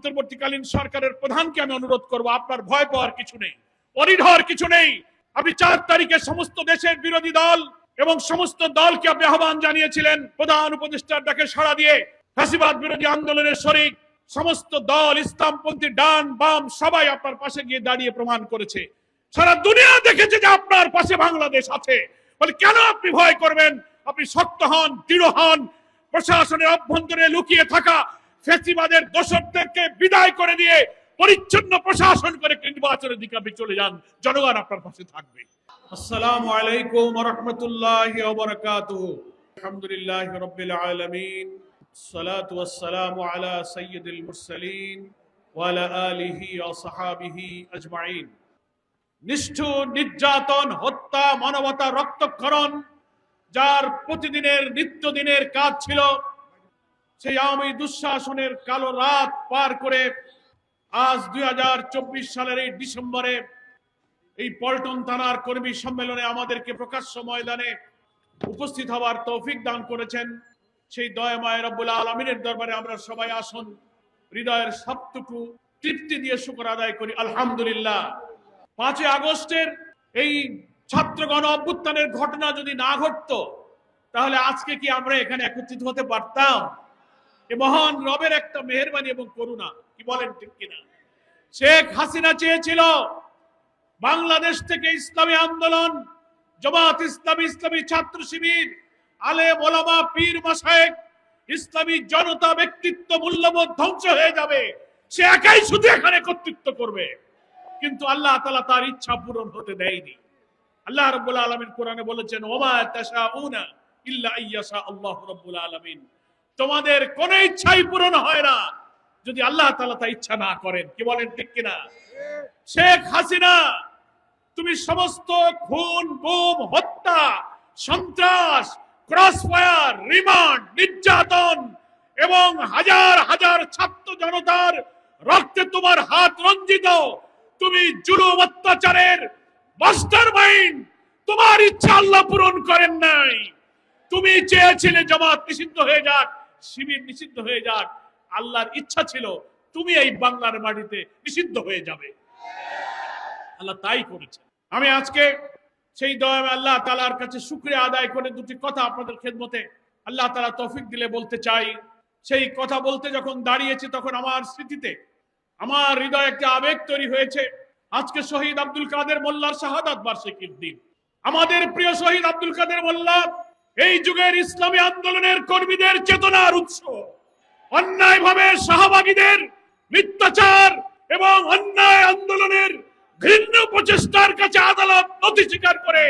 অন্তর্বর্তীকালীন সরকারের প্রধানকে আমি অনুরোধ করব, আপনার ভয় পাওয়ার কিছু নেই অনিঢর কিছু নেই। আপনি চার তারিখে সমস্ত দেশের বিরোধী দল এবং সমস্ত দলকে আপনি আহ্বান জানিয়েছিলেন, প্রধান উপদেষ্টার ডাকে সাড়া দিয়ে ফাঁসিবাদ বিরোধী আন্দোলনের শরিক, সমস্ত দল, ইসলামপন্থী ডান বাম সবাই আপনার পাশে গিয়ে দাঁড়িয়ে প্রমাণ করেছে। সারা দুনিয়া দেখেছে যে আপনার পাশে বাংলাদেশ আছে। বলে, কেন আপনি ভয় করবেন? আপনি শক্ত হন, দৃঢ় হন, প্রশাসনের অভ্যন্তরে লুকিয়ে থাকা ফেসিবাদের দোষকদেরকে বিদায় করে দিয়ে পরিচ্ছন্ন প্রশাসন করে নির্বাচনের দিকে আপনি চলে যান জনগণ আপনার পাশে থাকবে আসসালামু আলাইকুম ওয়া রাহমাতুল্লাহি ওয়া বারাকাতুহু আলহামদুলিল্লাহি রাব্বিল আলামিন الصلاة والسلام على سيد المرسلين وعلى آله وصحابه أجمعين নিষ্ঠুর নির্যাতন হত্যা মানবতা রক্তক্ষরণ যার প্রতিদিনের নিত্যদিনের কাজ ছিল সেই আওয়ামী দুঃশাসনের কালো রাত পার করে আজ দু হাজার চব্বিশ সালের এই ডিসেম্বরে এই পল্টন থানার কর্মী সম্মেলনে আমাদেরকে প্রকাশ্য ময়দানে উপস্থিত হওয়ার তৌফিক দান করেছেন। সেই দয়াময় রব্বুল আলমিনের দরবারে আমরা সবাই আসুন, হৃদয়ের সবটুকু তৃপ্তি দিয়ে শুকর আদায় করি। আলহামদুলিল্লাহ। পাঁচই আগস্টের এই ছাত্রগণ অভ্যুত্থানের ঘটনা যদি না ঘটতো, তাহলে আজকে কি আমরা এখানে একত্রিত হতে পারতাম? এ মহান রবের একটা মেহরবানি এবং করুণা। কি বলেন ঠিক কিনা? শেখ হাসিনা চেয়েছিল বাংলাদেশ থেকে ইসলামী আন্দোলন, জমাত ইসলামী ইসলামী ছাত্র শিবির, আলে মোলামা পীর মাসায়েক ইসলামী জনতা ব্যক্তিত্ব মূল্যবোধ ধ্বংস হয়ে যাবে। সে একাই শুধু এখানে কর্তৃত্ব করবে। কিন্তু আল্লাহ তালা তার ইচ্ছা পূরণ হতে দেয়নি। আল্লাহ রব্বুল আলমিন কোরআনে বলেছেন, ওমা তাশাউনা ইল্লা ইয়াশা আল্লাহ রব্বুল আলমিন। তোমাদের কোন ইচ্ছাই পূরণ হয় না। যদি আল্লাহ তালা তা ইচ্ছা না করেন, কি বলেন ঠিক কিনা? শেখ হাসিনা, তুমি সমস্ত খুন, গুম, হত্যা, সন্ত্রাস ক্রস ফায়ার রিমান্ড, নির্যাতন এবং হাজার হাজার ছাত্র জনতার রক্তে তোমার হাত রঞ্জিত, তুমি জুলুম অত্যাচারের মাস্টার মাইন্ড তোমার ইচ্ছা আল্লাহ পূরণ করেন নাই। তুমি চেয়েছিলে জামাত নিষিদ্ধ হয়ে যাক শিবির নিষিদ্ধ হয়ে যাক। আল্লাহর ইচ্ছা ছিল, তুমি এই বাংলার মাটিতে নিষিদ্ধ হয়ে যাবে। আল্লাহ তাই করেছে আমি আজকে সেই দয়াম আল্লাহ তালার কাছে শুক্রিয়া আদায় করে দুটি কথা আপনাদের খেদমতে আল্লাহ তালা তৌফিক দিলে বলতে চাই। সেই কথা বলতে যখন দাঁড়িয়েছি, তখন আমার স্মৃতিতে আমার হৃদয়ে একটা আবেগ তৈরি হয়েছে। আজকে শহীদ আব্দুল কাদের মোল্লার শাহাদাত বার্ষিকীর দিন। আমাদের প্রিয় শহীদ আব্দুল কাদের মোল্লা এই যুগের ইসলামী আন্দোলনের কর্মীদের চেতনার উৎস। অন্যায়ভাবে শাহবাগীদের মিথ্যাচার এবং অন্যায় আন্দোলনের ঘৃণ্য প্রচেষ্টার কাছে আদালত নথি স্বীকার করে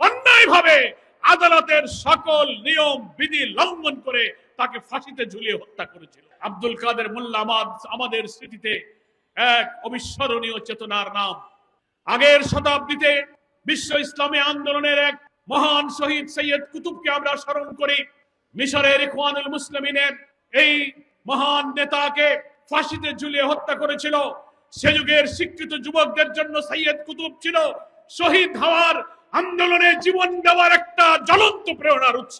অন্যায়ভাবে আদালতের সকল নিয়ম, বিধি লঙ্ঘন করে তাকে ফাঁসিতে ঝুলিয়ে হত্যা করেছিল। আব্দুল কাদের মোল্লা আমাদের স্মৃতিতে এক অবিস্মরণীয় চেতনার নাম। আগের শতাব্দীতে বিশ্ব ইসলামী আন্দোলনের এক মহান শহীদ সৈয়দ কুতুবকে আমরা স্মরণ করি। মিশরের ইখওয়ানুল মুসলিমিনের এই মহান নেতাকে ফাঁসিতে ঝুলিয়ে হত্যা করেছিল। সে যুগের শিক্ষিত যুবকদের জন্য সৈয়দ কুতুব ছিল শহীদ হওয়ার আন্দোলনে জীবন দেওয়ার একটা জ্বলন্ত প্রেরণার উৎস।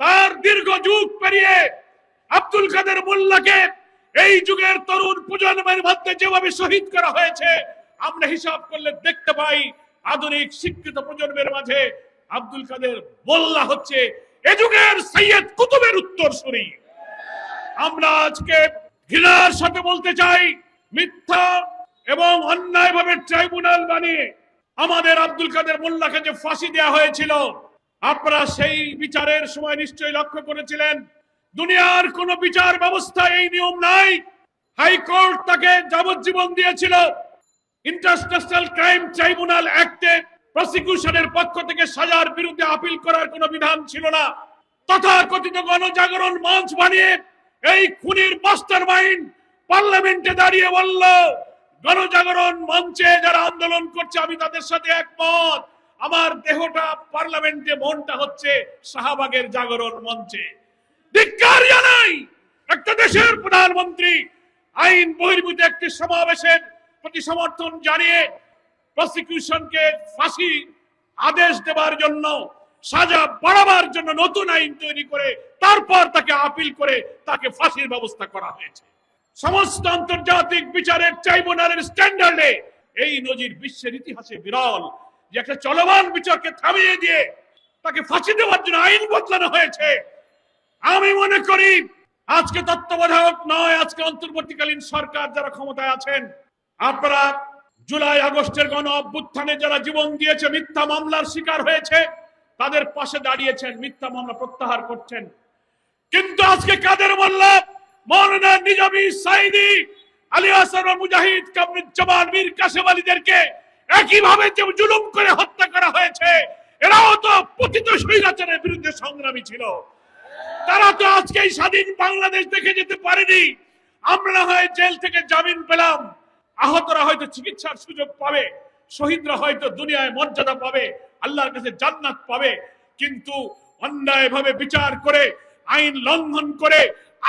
তার দীর্ঘ যুগ পেরিয়ে আব্দুল কাদের মোল্লাকে এই যুগের তরুণ প্রজন্মের মধ্যে যেভাবে শহীদ করা হয়েছে, আমরা হিসাব করলে দেখতে পাই আধুনিক শিক্ষিত প্রজন্মের মাঝে আব্দুল কাদের মোল্লা হচ্ছে এ সৈয়দ কুতুবের উত্তরসূরি। আমরা আজকে ঘৃণার সাথে বলতে চাই, মিথ্যা এবং অন্যায়ভাবে ট্রাইব্যুনাল বানিয়ে আমাদের আব্দুল কাদের মোল্লাকে যে ফাঁসি দেওয়া হয়েছিল, আপনারা সেই বিচারের সময় নিশ্চয়ই লক্ষ্য করেছিলেন। দুনিয়ার কোন বিচার ব্যবস্থা এই নিয়ম নাই। হাইকোর্ট তাকে যাবজ্জীবন দিয়েছিল। ইন্টারন্যাশনাল ক্রাইম ট্রাইব্যুনাল অ্যাক্টে প্রসিকিউশনের পক্ষ থেকে সাজার বিরুদ্ধে আপিল করার কোনো বিধান ছিল না। তথা কথিত গণজাগরণ মঞ্চ বানিয়ে এই খুনির মাস্টার মাইন্ড পার্লামেন্টে দাঁড়িয়ে বলল, গণজাগরণ মঞ্চে যারা আন্দোলন করছে, আমি তাদের সাথে একমত। আমার দেহটা পার্লামেন্টে, মনটা হচ্ছে শাহবাগের জাগরণ মঞ্চে। ধিক্কার একটা দেশের প্রধানমন্ত্রী আইন বহির্ভূত একটি সমাবেশের প্রতি সমর্থন জানিয়ে প্রসিকিউশনকে ফাঁসি আদেশ দেবার জন্য, সাজা বাড়াবার জন্য নতুন আইন তৈরি করে, তারপর তাকে আপিল করে তাকে ফাঁসির ব্যবস্থা করা হয়েছে। সমস্ত আন্তর্জাতিক বিচারের ট্রাইব্যুনালের স্ট্যান্ডার্ডে এই নজির বিশ্বের ইতিহাসে বিরল, যে একটা চলমান বিচারকে থামিয়ে দিয়ে তাকে ফাঁসি দেওয়ার জন্য আইন বদলানো হয়েছে। আমি মনে করি, আজকে তত্ত্বাবধায়ক নয়, আজকে অন্তর্বর্তীকালীন সরকার যারা ক্ষমতায় আছেন, আপনারা জুলাই আগস্টের গণ অভ্যুত্থানে যারা জীবন দিয়েছে, মিথ্যা মামলার শিকার হয়েছে, তাদের পাশে দাঁড়িয়েছেন, মিথ্যা মামলা প্রত্যাহার করছেন। কিন্তু আজকে কাদের মোল্লা মৌলানা নিজামী সাইদি আলী হাসান মুজাহিদ কামরুজ্জামান, মীর কাসেম আলীদেরকে একইভাবে যে জুলুম করে হত্যা করা হয়েছে, এরাও তো পতিত স্বৈরাচারের বিরুদ্ধে সংগ্রামী ছিল। তারা তো আজকে স্বাধীন বাংলাদেশ দেখে যেতে পারেনি। আমরা হয় জেল থেকে জামিন পেলাম। আহতরা হয়তো চিকিৎসার সুযোগ পাবে, শহীদরা হয়তো দুনিয়ায় মর্যাদা পাবে, আল্লাহর কাছে জান্নাত পাবে, কিন্তু অন্যায়ভাবে বিচার করে, আইন লঙ্ঘন করে,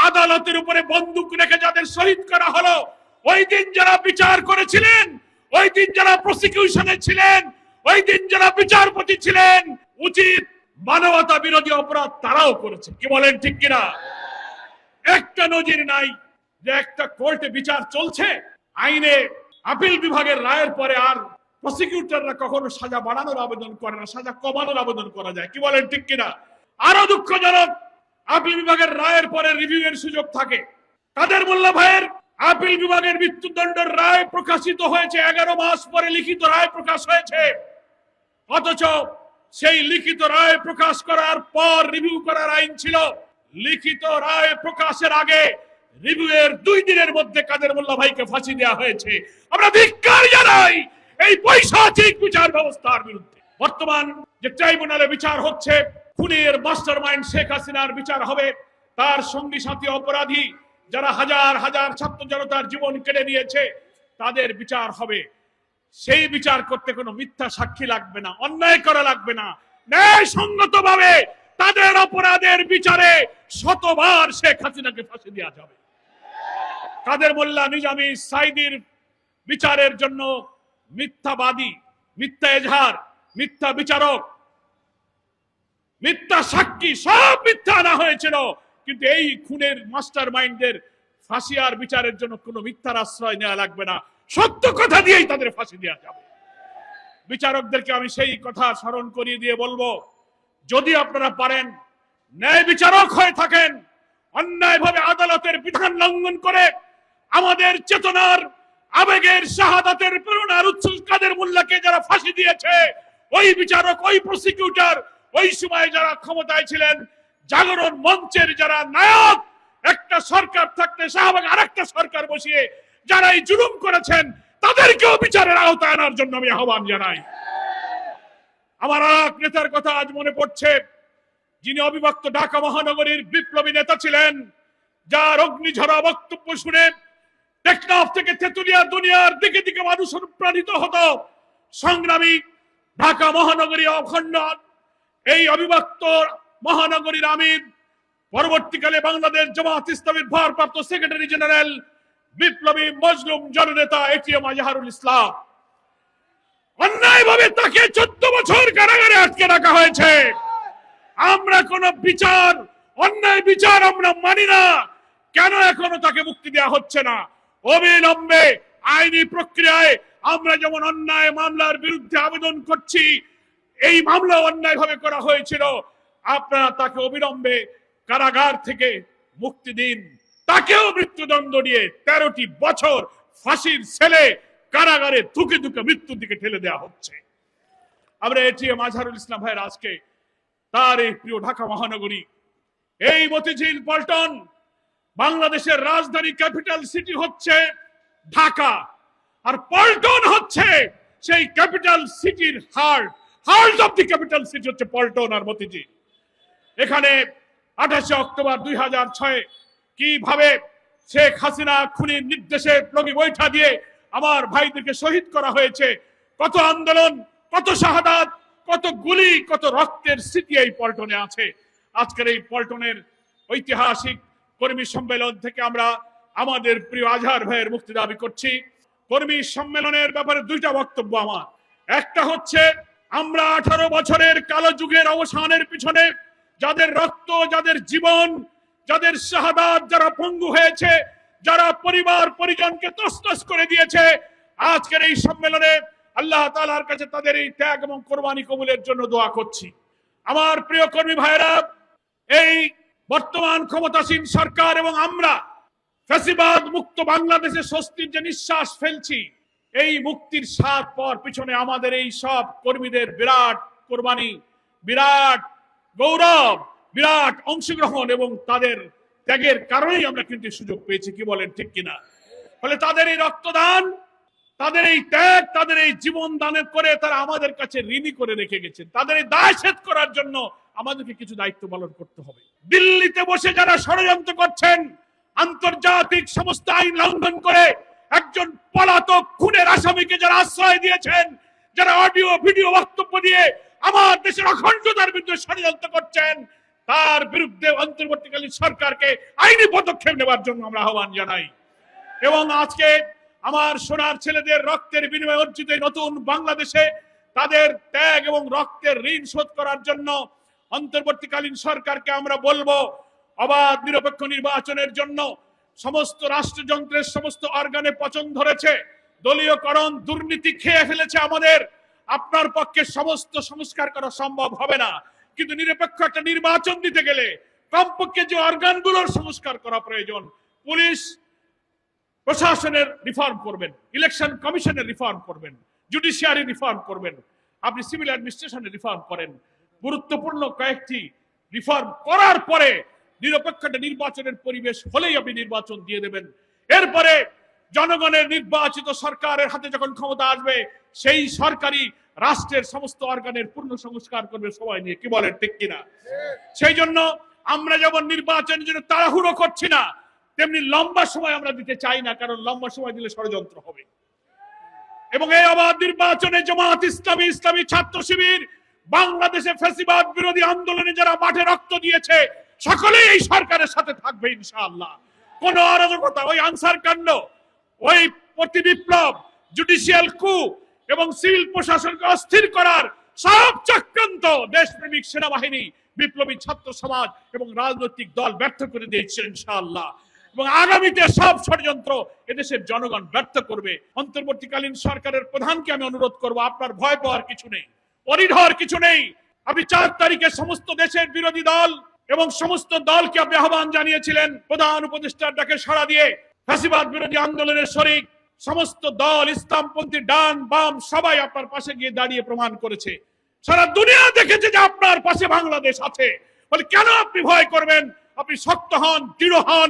আদালতের উপরে বন্দুক রেখে যাদের শহীদ করা হলো, ওই দিন যারা বিচার করেছিলেন, ওই দিন যারা প্রসিকিউশনে ছিলেন, ওই দিন যারা বিচারপতি ছিলেন, উচিত মানবতা বিরোধী অপরাধ তারাও করেছে। কি বলেন ঠিক কিনা? একটা নজির নাই যে একটা কোর্টে বিচার চলছে আইনে আপিল বিভাগের রায়ের পরে আর প্রসিকিউটররা কখনো সাজা বাড়ানোর আবেদন করে না, সাজা কমানোর আবেদন করা যায়। কি বলেন, ঠিক কিনা? আরও দুঃখজনক, আপিল বিভাগের রায়ের পরে রিভিউ এর সুযোগ থাকে। কাদের মোল্লা ভাইয়ের আপিল বিভাগের মৃত্যুদণ্ডের রায় প্রকাশিত হয়েছে এগারো মাস পরে লিখিত রায় প্রকাশ হয়েছে। অথচ সেই লিখিত রায় প্রকাশ করার পর রিভিউ করার আইন ছিল। লিখিত রায় প্রকাশের আগে রিভিউ এর দুই দিনের মধ্যে কাদের মোল্লা ভাইকে ফাঁসি দেওয়া হয়েছে? আমরা ধিক্কার জানাই এই পৈশাচিক বিচার ব্যবস্থার বিরুদ্ধে। বর্তমান যে ট্রাইব্যুনালে বিচার হচ্ছে, খুনের মাস্টার মাইন্ড শেখ হাসিনার বিচার হবে। তার সঙ্গী সাথী অপরাধী যারা হাজার হাজার ছাত্র জনতার জীবন কেড়ে নিয়েছে, তাদের বিচার হবে। সেই বিচার করতে কোনো মিথ্যা সাক্ষী লাগবে না, অন্যায় করা লাগবে না। ন্যায় সঙ্গত ভাবে তাদের অপরাধের বিচারে শতবার শেখ হাসিনাকে ফাঁসি দেওয়া যাবে। কাদের মোল্লা নিজামী সাইদির বিচারের জন্য মিথ্যাবাদী, মিথ্যা এজহার, মিথ্যা বিচারক, মিথ্যা সাক্ষী, সব মিথ্যা আনা হয়েছিল। কিন্তু এই খুনের মাস্টার মাইন্ডের ফাঁসি আর বিচারের জন্য কোনো মিথ্যার আশ্রয় নেওয়া লাগবে না। সত্য কথা দিয়েই তাদের ফাঁসি দেওয়া যাবে। বিচারকদেরকে আমি সেই কথা স্মরণ করিয়ে দিয়ে বলব, যদি আপনারা পারেন, ন্যায় বিচারক হয়ে থাকেন, অন্যায়ভাবে আদালতের বিধান লঙ্ঘন করে আমাদের চেতনার আবেগের শাহাদাতের প্রেরণার উৎস কাদের মোল্লাকে যারা ফাঁসি দিয়েছে? ওই বিচারক, ওই প্রসিকিউটর ওই সময় যারা ক্ষমতায় ছিলেন, জাগরণ মঞ্চের যারা নায়ক, একটা সরকার থাকতে শাহবাগ আরেকটা সরকার বসিয়ে যারা এই জুলুম করেছেন, তাদেরকেও বিচারের আওতায় আনার জন্য আমি আহ্বান জানাই। আমার আর এক নেতার কথা আজ মনে পড়ছে, যিনি অবিভক্ত ঢাকা মহানগরীর বিপ্লবী নেতা ছিলেন, যার অগ্নিঝরা বক্তব্য শুনে টেকনাফ থেকে তেতুলিয়া দুনিয়ার দিকে দিকে মানুষ অনুপ্রাণিত হতো। সংগ্রামী ঢাকা মহানগরী অখণ্ড। এই অবিভক্ত মহানগরীর আমির, পরবর্তীকালে বাংলাদেশ জামাত ইসলামের ভারপ্রাপ্ত সেক্রেটারি জেনারেল বিপ্লবী মজলুম জননেতা এটিএম আজহারুল ইসলাম। অন্যায়ভাবে তাকে চোদ্দ বছর কারাগারে আটকে রাখা হয়েছে। আমরা কোন বিচার, অন্যায় বিচার আমরা মানি না। কেন এখনও তাকে মুক্তি দেওয়া হচ্ছে না? অবিলম্বে আইনি প্রক্রিয়ায় আমরা যেমন অন্যায় মামলার বিরুদ্ধে আবেদন করছি, এই মামলা অন্যায়ভাবে করা হয়েছিল। আপনারা তাকে অবিলম্বে কারাগার থেকে মুক্তি দিন। তাকেও মৃত্যুদণ্ড দিয়ে তেরোটি বছর ফাঁসির ছেলে কারাগারে ধুকে ধুকে মৃত্যুর দিকে ঠেলে দেওয়া হচ্ছে। আমরা এটিএম আজহারুল ইসলাম ভাইয়ের আজকে তার এই প্রিয় ঢাকা মহানগরী। এই মতিঝিল পল্টন বাংলাদেশের রাজধানী ক্যাপিটাল সিটি হচ্ছে ঢাকা। আর পল্টন হচ্ছে সেই ক্যাপিটাল সিটির heart. Heart of the capital city হচ্ছে পল্টন আর মতিঝিল। এখানে আঠাশে অক্টোবর দুই হাজার ছয় কীভাবে শেখ হাসিনা খুনির নির্দেশে লগি বৈঠা দিয়ে আমার ভাইদেরকে শহীদ করা হয়েছে, কত আন্দোলন, কত শাহাদাত, কত গুলি, কত রক্তের স্মৃতি এই পল্টনে আছে। আজকের এই পল্টনের ঐতিহাসিক কর্মী সম্মেলন থেকে আমরা আমাদের প্রিয় আজহার ভাইয়ের মুক্তি দাবি করছি। কর্মী সম্মেলনের ব্যাপারে দুইটা বক্তব্য আমার। একটা হচ্ছে, আমরা আঠারো বছরের কালো যুগের অবসানের পিছনে যাদের রক্ত, যাদের জীবন, যাদের শাহাদাত, যারা পঙ্গু হয়েছে, যারা পরিবার, পরিজনকে তসতস করে দিয়েছে, আজকের এই সম্মেলনে আল্লাহ তাআলার কাছে তাদের এই ত্যাগ এবং কোরবানি কবুলের জন্য দোয়া করছি। আমার প্রিয় কর্মী ভাইরা এই বর্তমান ক্ষমতাসীন সরকার এবং আমরা ফ্যাসিবাদ মুক্ত বাংলাদেশে স্বস্তির যে নিঃশ্বাস ফেলছি, এই মুক্তির স্বাদ পর পিছনে আমাদের এই সব কর্মীদের বিরাট কোরবানি, বিরাট গৌরব, বিরাট অংশগ্রহণ এবং তাদের ত্যাগের কারণেই আমরা কিন্তু সুযোগ পেয়েছি, কি বলেন, ঠিক কিনা? ফলে তাদের এই রক্তদান তাদের এই ত্যাগ, তাদের এই জীবন দানের করে তারা আমাদের কাছে ঋণী করে রেখে গেছেন। তাদের এই দায় শেষ করার জন্য আমাদেরকে কিছু দায়িত্ব পালন করতে হবে। দিল্লিতে বসে যারা ষড়যন্ত্র করছেন, আন্তর্জাতিক সমস্ত আইন লঙ্ঘন করে একজন পলাতক খুনের আসামিকে যারা আশ্রয় দিয়েছেন, যারা অডিও, ভিডিও বক্তব্য দিয়ে আমার দেশের অখণ্ডতার বিরুদ্ধে ষড়যন্ত্র করছেন, তার বিরুদ্ধে অন্তর্বর্তীকালীন সরকারকে আইনি পদক্ষেপ নেওয়ার জন্য আমরা আহ্বান জানাই। এবং আজকে আমার সোনার ছেলেদের রক্তের বিনিময়ে অর্জিত নতুন বাংলাদেশে তাদের ত্যাগ এবং রক্তের ঋণ শোধ করার জন্য অন্তর্বর্তীকালীন সরকারকে আমরা বলব, অবাধ নিরপেক্ষ নির্বাচনের জন্য সমস্ত রাষ্ট্রযন্ত্রের সমস্ত অর্গানে পচন ধরেছে, দলীয়করণ দুর্নীতি খেয়ে ফেলেছে আমাদের। আপনার পক্ষে সমস্ত সংস্কার করা সম্ভব হবে না। কিন্তু নিরপেক্ষ একটা নির্বাচন দিতে গেলে কমপক্ষে যে অর্গানগুলোর সংস্কার করা প্রয়োজন, পুলিশ প্রশাসনের রিফর্ম করবেন ইলেকশন কমিশনের রিফর্ম করবেন জুডিশিয়ারি রিফর্ম করবেন আপনি সিভিল অ্যাডমিনিস্ট্রেশনের রিফর্ম করেন। গুরুত্বপূর্ণ কয়েকটি রিফর্ম করার পরে নিরপেক্ষ নির্বাচনের পরিবেশ হলেই আপনি নির্বাচন দিয়ে দেবেন। এরপরে জনগণের নির্বাচিত সরকারের হাতে যখন ক্ষমতা আসবে সেই সরকারি রাষ্ট্রের সমস্ত অর্গানের পূর্ণ সংস্কার করবে সবাই নিয়ে কি বলেন ঠিক কিনা? সেই জন্য আমরা যেমন নির্বাচনের জন্য তাড়াহুড়ো করছি না তেমনি লম্বা সময় আমরা দিতে চাই না, কারণ লম্বা সময় দিলে ষড়যন্ত্র হবে। এবং এই অবাধ নির্বাচনে জামাত ইসলামী ইসলামী ছাত্র শিবির, বাংলাদেশে ফ্যাসিবাদ বিরোধী আন্দোলনে যারা মাঠে রক্ত দিয়েছে, সকলেই এই সরকারের সাথে থাকবে ইনশাআল্লাহ। কোন অরাজকতা, ওই আনসার কাণ্ড, ওই প্রতি বিপ্লব, জুডিশিয়াল কু এবং সিভিল প্রশাসনকে অস্থির করার সব চক্রান্ত দেশপ্রেমিক সেনাবাহিনী, বিপ্লবী ছাত্র সমাজ এবং রাজনৈতিক দল ব্যর্থ করে দিয়েছে ইনশাআল্লাহ। এবং আগামীতে সব ষড়যন্ত্র এদেশের জনগণ ব্যর্থ করবে। অন্তর্বর্তীকালীন সরকারের প্রধানকে আমি অনুরোধ করব, আপনার ভয় পাওয়ার কিছু নেই অরিঢর কিছু নেই। আপনি চার তারিখে সমস্ত দেশের বিরোধী দল এবং সমস্ত দলকে আপনি আহ্বান জানিয়েছিলেন, প্রধান উপদেষ্টার ডাকে সাড়া দিয়ে ফ্যাসিবাদ বিরোধী আন্দোলনের শরিক, সমস্ত দল, ইসলামপন্থী ডান, বাম, সবাই আপনার পাশে গিয়ে দাঁড়িয়ে প্রমাণ করেছে। সারা দুনিয়া দেখেছে যে আপনার পাশে বাংলাদেশ আছে। বলে, কেন আপনি ভয় করবেন? আপনি শক্ত হন, দৃঢ় হন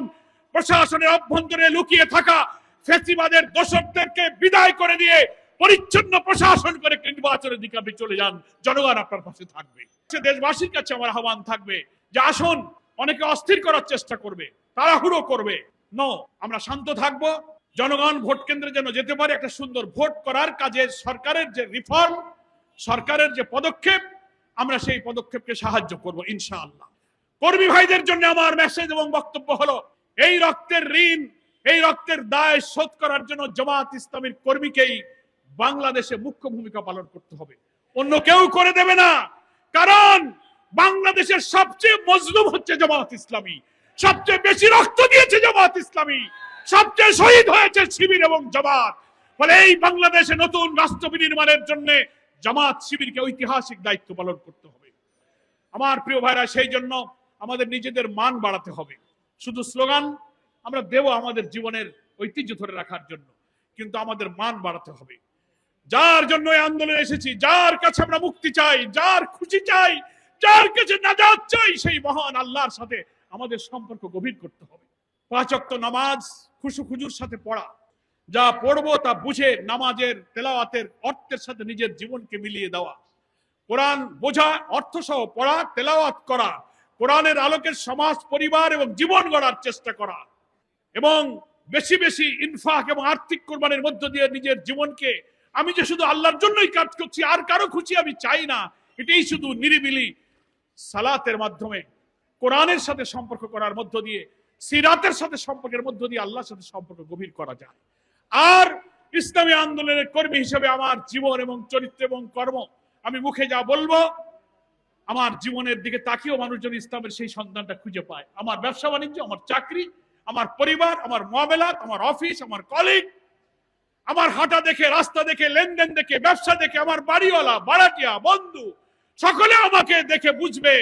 প্রশাসনের অভ্যন্তরে লুকিয়ে থাকা ফেসিবাদের দোষকদেরকে বিদায় করে দিয়ে পরিচ্ছন্ন প্রশাসন করে নির্বাচনের দিকে আপনি চলে যান। জনগণ আপনার পাশে থাকবে। দেশবাসীর কাছে আমার আহ্বান থাকবে যে আসুন, অনেকে অস্থির করার চেষ্টা করবে, তাড়াহুড়ো করবে। ন আমরা শান্ত থাকব। জনগণ ভোট কেন্দ্রে যেন যেতে পারে, একটা সুন্দর ভোট করার কাজে সরকারের যে রিফর্ম সরকারের যে পদক্ষেপ, আমরা সেই পদক্ষেপকে সাহায্য করব ইনশাআল্লাহ। কর্মী ভাইদের জন্য আমার মেসেজ এবং বক্তব্য হলো এই রক্তের ঋণ, এই রক্তের দায় শোধ করার জন্য জামাত ইসলামের কর্মীকেই বাংলাদেশে মুখ্য ভূমিকা পালন করতে হবে। অন্য কেউ করে দেবে না। কারণ বাংলাদেশের সবচেয়ে মজলুম হচ্ছে জামাত ইসলামী। সবচেয়ে বেশি রক্ত দিয়েছে জামাত ইসলামী। সবচেয়ে শহীদ হয়েছে শিবির এবং জামাত। ফলে এই বাংলাদেশে নতুন রাষ্ট্র বিনির্মাণের জন্য জামাত শিবিরকে ঐতিহাসিক দায়িত্ব পালন করতে হবে। আমার প্রিয় ভাইরা, সেই জন্য আমাদের নিজেদের মান বাড়াতে হবে। শুধু স্লোগান, আমরা দেব আমাদের জীবনের ঐতিহ্য ধরে রাখার জন্য, কিন্তু আমাদের মান বাড়াতে হবে। যার জন্য এই আন্দোলনে এসেছি, যার কাছে আমরা মুক্তি চাই, যার খুশি চাই, যার কাছে নাজাত চাই, সেই মহান আল্লাহর সাথে আমাদের সম্পর্ক গভীর করতে হবে। পাঁচক্ত নামাজ, খুশু খুজুর সাথে পড়া, যা পড়ব তা বুঝে নামাজের, তেলাওয়াতের অর্থের সাথে নিজের জীবনকে মিলিয়ে দেওয়া। কোরআন বোঝা অর্থ সহ পড়া, তেলাওয়াত করা কোরআনের আলোকের সমাজ, পরিবার এবং জীবন গড়ার চেষ্টা করা এবং বেশি বেশি ইনফাক এবং আর্থিক কোরবানির মধ্য দিয়ে নিজের জীবনকে আমি যে শুধু আল্লাহর জন্যই কাজ করছি, আর কারও খুশি আমি চাই না। এটাই শুধু নিরিবিলি সালাতের মাধ্যমে, কোরআনের সাথে সম্পর্ক করার মধ্য দিয়ে, সিরাতের সাথে সম্পর্কের মধ্য দিয়ে আল্লাহর সাথে সম্পর্ক গভীর করা যায়। আর ইসলামী আন্দোলনের কর্মী হিসেবে আমার জীবন এবং চরিত্র এবং কর্ম, আমি মুখে যা বলব আমার জীবনের দিকে তাকিয়েও মানুষজন ইসলামের সেই সন্ধানটা খুঁজে পায়। আমার ব্যবসা বাণিজ্য, আমার চাকরি, আমার পরিবার, আমার মহাবেলাত আমার অফিস, আমার কলিগ, আমার হাঁটা দেখে, রাস্তা দেখে, লেনদেন দেখে, ব্যবসা দেখে, আমার বাড়িওয়ালা বাড়াটিয়া বন্ধু, সকলে আমাকে দেখে বুঝবে।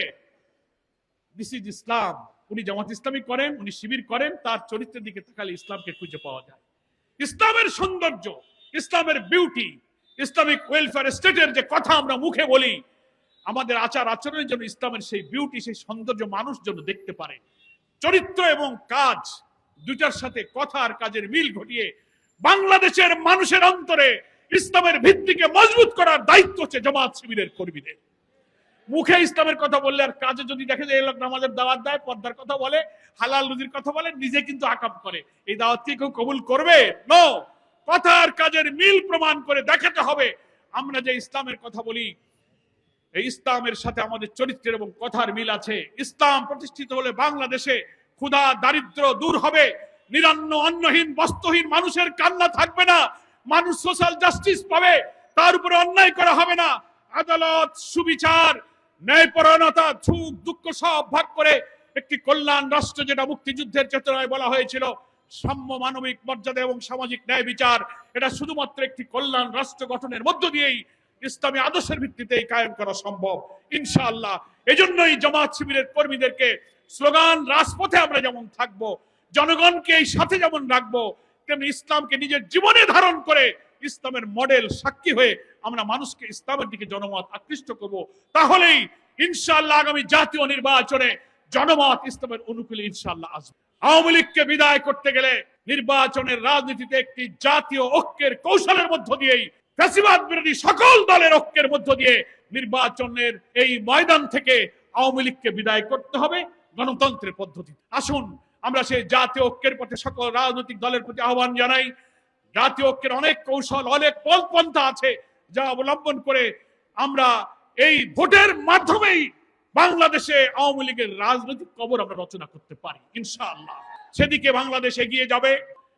দিস ইজ ইসলাম উনি জামাত ইসলামী করেন, উনি শিবির করেন, তার চরিত্রের দিকে তাকালে ইসলামকে খুঁজে পাওয়া যায়। ইসলামের সৌন্দর্য, ইসলামের বিউটি ইসলামিক ওয়েলফেয়ার স্টেটের যে কথা আমরা মুখে বলি আমাদের আচার আচরণের জন্য ইসলামের সেই বিউটি সেই সৌন্দর্য মানুষ যেন দেখতে পারে। চরিত্র এবং কাজ দুটার সাথে কথা আর কাজের মিল ঘটিয়ে বাংলাদেশের মানুষের অন্তরে ইসলামের ভিত্তিকে মজবুত করার দায়িত্ব হচ্ছে জামাত শিবিরের কর্মীদের। মুখে ইসলামের কথা বললে আর কাজে যদি দেখে যে লোক নামাজের দাওয়াত দেয়, পর্দার কথা বলে, হালাল রুজির কথা বলে, নিজে কিন্তু আকাম করে। এই দাওয়াত কেউ কবুল করবে? নো কথা আর কাজের মিল প্রমাণ করে দেখাতে হবে। আমরা যে ইসলামের কথা বলি এই ইসলামের সাথে আমাদের চরিত্রের এবং কথার মিল আছে। ইসলাম প্রতিষ্ঠিত হলে বাংলাদেশে ক্ষুধা, দারিদ্র দূর হবে। নিরান্ন, অন্নহীন, বস্ত্রহীন মানুষের কান্না থাকবে না। মানুষ সোশ্যাল জাস্টিস পাবে, তার উপরে অন্যায় করা হবে না। আদালত, সুবিচার, ন্যায়পরায়ণতা, সুখ, দুঃখ সব ভাগ করে একটি কল্যাণ রাষ্ট্র যেটা মুক্তিযুদ্ধের চেতনায় বলা হয়েছিল, সাম্য মানবিক মর্যাদা এবং সামাজিক ন্যায় বিচার, এটা শুধুমাত্র একটি কল্যাণ রাষ্ট্র গঠনের মধ্য দিয়েই ইসলামী আদর্শের ভিত্তিতে এই কায়েম করা সম্ভব। ইনশাআল্লাহ। এজন্যই জামাত শিবিরের কর্মীদেরকে স্লোগান, রাজপথে আমরা যেমন থাকব, জনগণকে এই সাথে যেমন রাখব, তেমনি ইসলামকে নিজের জীবনে ধারণ করে ইসলামের মডেল সাক্ষী হয়ে আমরা মানুষকে ইসলামের দিকে জনমত আকৃষ্ট করব। তাহলেই ইনশাআল্লাহ আগামী জাতীয় নির্বাচনে জনমত ইসলামের অনুকূলে ইনশাআল্লাহ আসবে। আওয়ামী লীগকে বিদায় করতে গেলে নির্বাচনের রাজনীতিতে একটি জাতীয় ঐক্যের কৌশলের মধ্য দিয়েই ফ্যাসিবাদ বিরোধী সকল দলের ঐক্যের মধ্য দিয়ে নির্বাচনের এই ময়দান থেকে আওয়ামী লীগকে বিদায় করতে হবে গণতন্ত্রের পদ্ধতি। আসুন, আমরা সেই জাতীয় ঐক্যের পথে সকল রাজনৈতিক দলের প্রতি আহ্বান জানাই। জাতীয় ঐক্যের অনেক কৌশল, অনেক পন্থা আছে যা অবলম্বন করে আমরা এই ভোটের মাধ্যমেই বাংলাদেশে আওয়ামী লীগের রাজনৈতিক কবর আমরা রচনা করতে পারি, ইনশাআল্লাহ। সেদিকে বাংলাদেশ এগিয়ে যাবে।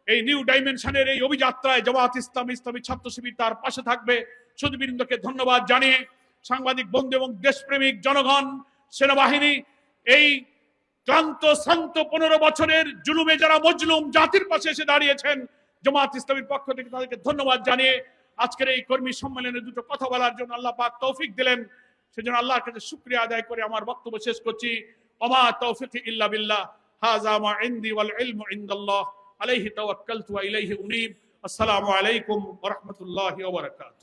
এই নিউ ডাইমেনশনের এই অভিযাত্রায় জামাত ইসলাম, ইসলামী ছাত্র শিবির তার পাশে থাকবে। সুদীবৃন্দকে ধন্যবাদ জানিয়ে সাংবাদিক, বন্ধু এবং দেশপ্রেমিক জনগণ, সেনাবাহিনী, এই ক্লান্ত, শান্ত পনেরো বছরের জুলুমে যারা মজলুম জাতির পাশে এসে দাঁড়িয়েছেন, জামাত ইসলামীর পক্ষ থেকে তাদেরকে ধন্যবাদ জানিয়ে আজকের এই কর্মী সম্মেলনে দুটো কথা বলার জন্য আল্লাহ পাক তৌফিক দিলেন। সেজন্য আল্লাহর কাছে শুক্রিয়া আদায় করে আমার বক্তব্য শেষ করছি। ওমা তৌফিক ইল্লা বিল্লাহ। হাযা মা ইনদি ওয়াল ইলমু ইনদাল্লাহ। عليه توكلت وإليه أنيب. السلام عليكم ورحمة الله وبركاته.